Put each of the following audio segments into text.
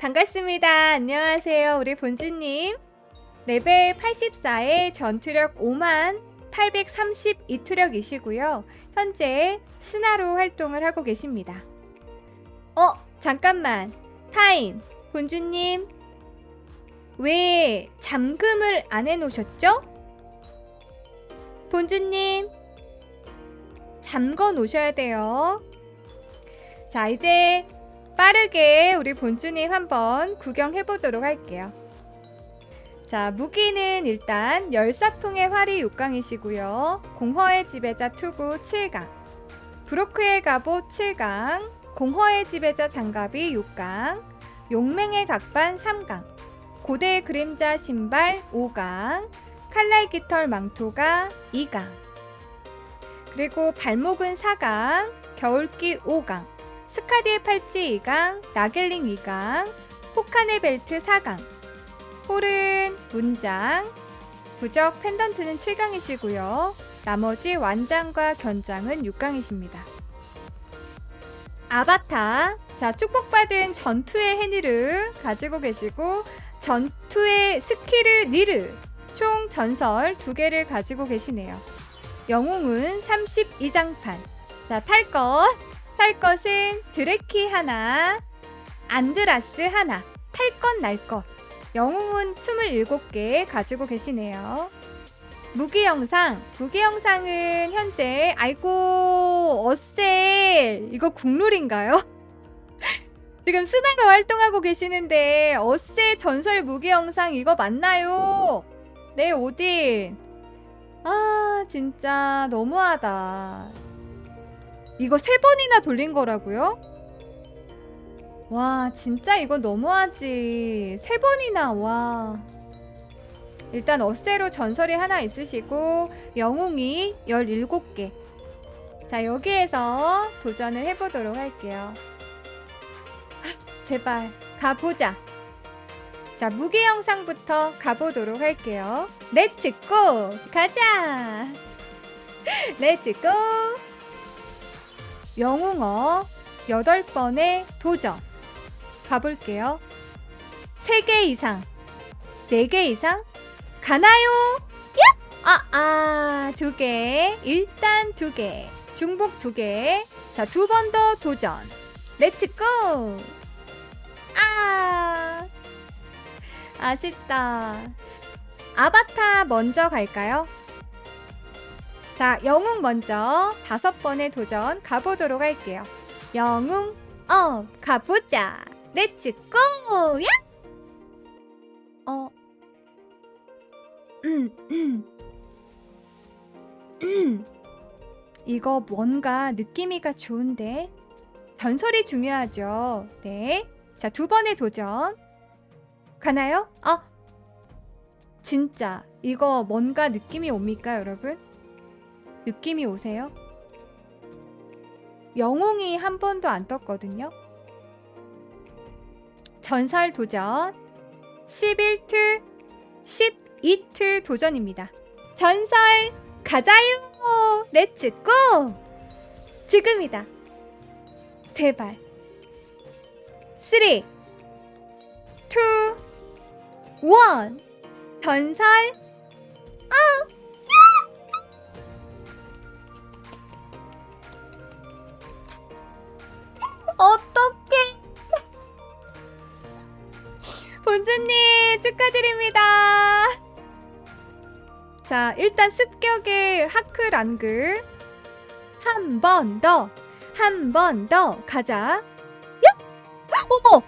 반갑습니다. 안녕하세요. 우리 본주님. 레벨 84의 전투력 5만 832투력이시고요. 현재 스나로 활동을 하고 계십니다. 어, 잠깐만. 타임. 본주님. 왜 잠금을 안 해놓으셨죠? 본주님. 잠궈 놓으셔야 돼요. 자, 이제 빠르게 우리 본주님 한번 구경해 보도록 할게요. 자, 무기는 일단 열사풍의 활이 6강이시고요. 공허의 지배자 투구 7강, 브로크의 갑옷 7강, 공허의 지배자 장갑이 6강, 용맹의 각반 3강, 고대의 그림자 신발 5강, 칼날 깃털 망토가 2강, 그리고 발목은 4강, 겨울기 5강, 스카디의 팔찌 2강, 나겔링 2강, 포칸의 벨트 4강, 홀은 문장, 부적 펜던트는 7강이시고요. 나머지 완장과 견장은 6강이십니다. 아바타, 자 축복받은 전투의 해니를 가지고 계시고 전투의 스킬을 니르, 총 전설 2개를 가지고 계시네요. 영웅은 32장판. 자, 탈 것. 탈 것은 드레키 하나, 안드라스 하나, 탈 것 날 것. 영웅은 27개 가지고 계시네요. 무기 영상, 무기 영상은 현재 아이고 어셀 이거 국룰인가요? 지금 스나로 활동하고 계시는데 어셀 전설 무기 영상 이거 맞나요? 네 오딘. 아 진짜 너무하다. 이거 세 번이나 돌린 거라고요? 와, 진짜 이거 너무하지. 세 번이나, 와. 일단 어세로 전설이 하나 있으시고, 영웅이 17개. 자, 여기에서 도전을 해보도록 할게요. 아, 제발, 가보자. 자, 무게 영상부터 가보도록 할게요. 렛츠고! 가자! 렛츠고! 영웅어 8번의 도전. 가볼게요. 3개 이상, 4개 이상? 가나요? 야! 아, 아, 2개. 일단 2개. 중복 2개. 자, 두 번 더 도전. 렛츠 고! 아! 아쉽다. 아바타 먼저 갈까요? 자, 영웅 먼저 다섯 번의 도전 가보도록 할게요. 영웅 업 가보자. 렛츠 고! 야! 어. 음, 음. 음. 이거 뭔가 느낌이가 좋은데. 전설이 중요하죠. 네. 자, 두 번의 도전. 가나요? 아. 진짜 이거 뭔가 느낌이 옵니까, 여러분? 느낌이 오세요? 영웅이 한 번도 안 떴거든요. 전설 도전 11틀 12틀 도전입니다. 전설 가자요! 렛츠고! 지금이다. 제발. 3 2 1 전설 어 떡해. 본주님 축하드립니다. 자, 일단 습격의 하크란글 한번 더, 한 번 더 가자. 야! 어머!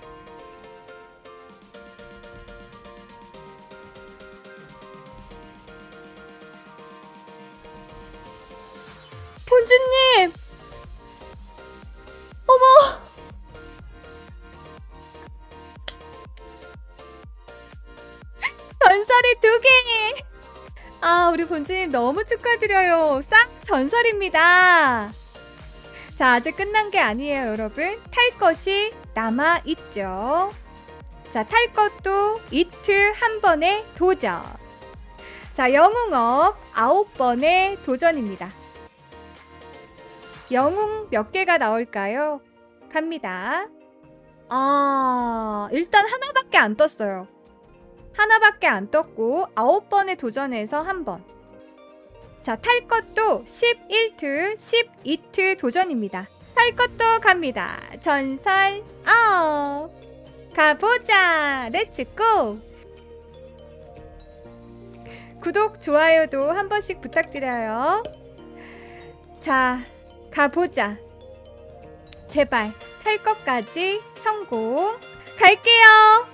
본주님 너무 축하드려요. 싹 전설입니다. 자, 아직 끝난 게 아니에요, 여러분. 탈 것이 남아 있죠. 자, 탈 것도 이틀 한 번에 도전. 자, 영웅업 아홉 번의 도전입니다. 영웅 몇 개가 나올까요? 갑니다. 아, 일단 하나밖에 안 떴어요. 하나밖에 안 떴고, 아홉 번에 도전해서 한 번. 자, 탈 것도 11트, 12트 도전입니다. 탈 것도 갑니다. 전설, 아 가보자! 렛츠고! 구독, 좋아요도 한 번씩 부탁드려요. 자, 가보자. 제발, 탈 것까지 성공. 갈게요.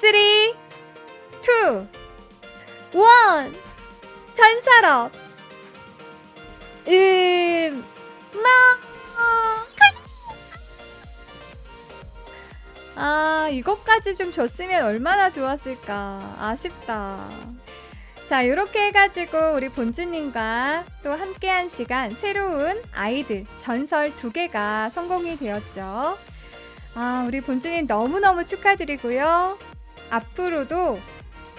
3, 2, 1. 전설업. 음, 마. 아, 이것까지 좀 줬으면 얼마나 좋았을까. 아쉽다. 자, 이렇게 해가지고 우리 본주님과 또 함께한 시간 새로운 아이들 전설 두 개가 성공이 되었죠. 아, 우리 본주님 너무너무 축하드리고요. 앞으로도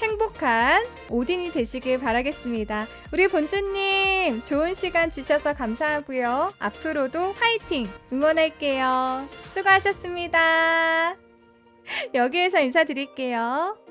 행복한 오딘이 되시길 바라겠습니다. 우리 본주님 좋은 시간 주셔서 감사하고요. 앞으로도 화이팅 응원할게요. 수고하셨습니다. 여기에서 인사드릴게요.